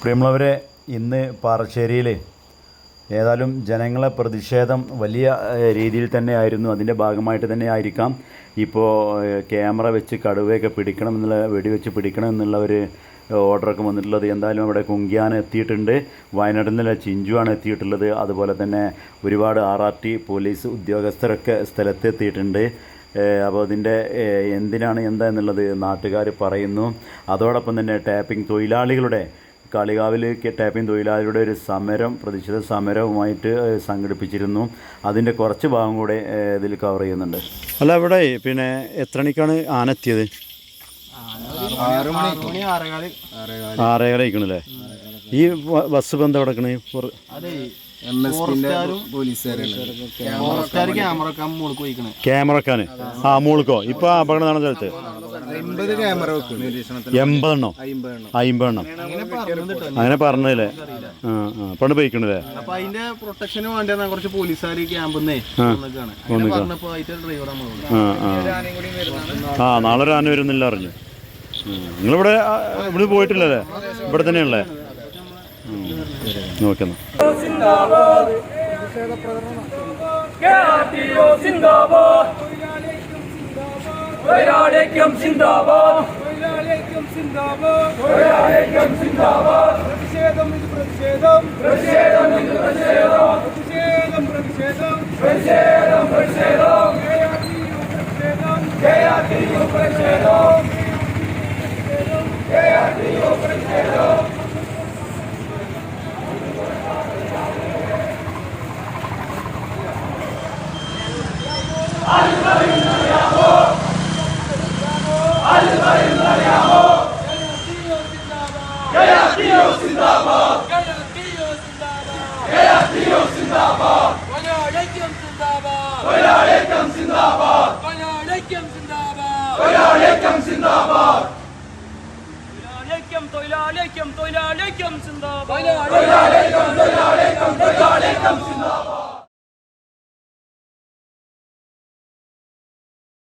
പ്രിയമുള്ളവരെ ഇന്ന് പാറശ്ശേരിയിൽ ഏതായാലും ജനങ്ങളെ പ്രതിഷേധം വലിയ രീതിയിൽ തന്നെ ആയിരുന്നു അതിന്റെ ഭാഗമായിട്ട് തന്നെ ആയിരിക്കാം. ഇപ്പോൾ ക്യാമറ വെച്ച് കടുവയൊക്കെ പിടിക്കണം എന്നുള്ള വെടിവെച്ച് പിടിക്കണം എന്നുള്ള ഒരു ഓർഡറൊക്കെ വന്നിട്ടുള്ളത്. എന്തായാലും അവിടെ കുങ്കിയാൻ എത്തിയിട്ടുണ്ട്. വയനാട്ടിൽ നിന്നുള്ള ചിഞ്ചുവാണ് എത്തിയിട്ടുള്ളത്. അതുപോലെ തന്നെ ഒരുപാട് ആർ ആർ ടി പോലീസ് ഉദ്യോഗസ്ഥരൊക്കെ സ്ഥലത്തെത്തിയിട്ടുണ്ട്. അപ്പോൾ അതിന്റെ എന്തിനാണ് എന്താ എന്നുള്ളത് നാട്ടുകാർ പറയുന്നു. അതോടൊപ്പം തന്നെ ടാപ്പിംഗ് തൊഴിലാളികളുടെ കാളികാവിൽ ടാപ്പിംഗ് തൊഴിലാളികളുടെ ഒരു സമരം പ്രതിഷേധ സമരവുമായിട്ട് സംഘടിപ്പിച്ചിരുന്നു. അതിന്റെ കുറച്ച് ഭാഗം കൂടെ ഇതിൽ കവർ ചെയ്യുന്നുണ്ട്. അല്ല ഇവിടെ പിന്നെ എത്ര മണിക്കാണ് ആറേകാല. അയക്കണല്ലേ ഈ ബസ് ബന്ധം കിടക്കണേ ക്യാമറ ആ മോൾക്കോ ഇപ്പൊ അപകടം നടന്ന സ്ഥലത്ത്? എൺപതെണ്ണോ. അമ്പതെണ്ണം. അങ്ങനെ പറഞ്ഞിട്ടോ അങ്ങനെ പറഞ്ഞല്ലേ ആ ആ. പണ്ട് പോയിക്കണല്ലേ? അതിന്റെ പ്രൊട്ടക്ഷന് വേണ്ടിയാണ് കുറച്ച് പോലീസുകാർ ക്യാമ്പിന്നേ ആ. ആ നാളെ ഒരു ആന വരുന്നില്ല അറിഞ്ഞു. നിങ്ങളിവിടെ ഇവിടെ പോയിട്ടില്ലല്ലേ ഇവിടെ തന്നെയല്ലേ സിന്ദാബാദ് പ്രതിഷേധം പ്രതിഷേധം പ്രതിഷേധം പ്രതിഷേധം പ്രതിഷേധം പ്രതിഷേധം പ്രതിഷേധം പ്രതിഷേധം പ്രതിഷേധം കേരളീയോ സിന്ദാബാദ് കേരളീയോ സിന്ദാബാദ് തൊഴിലാളിക്കം സിന്ദാബാദ് തൊഴിലാളിക്കം സിന്ദാബാദ് തൊഴിലാളിക്കം സിന്ദാബാദ് തൊഴിലാളിക്കം സിന്ദാബാദ് തൊഴിലാളിക്കം തൊഴിലാളിക്കം തൊഴിലാളിക്കം സിന്ദാബാദ് തൊഴിലാളിക്കം തൊഴിലാളിക്കം തൊഴിലാളിക്കം സിന്ദാബാദ്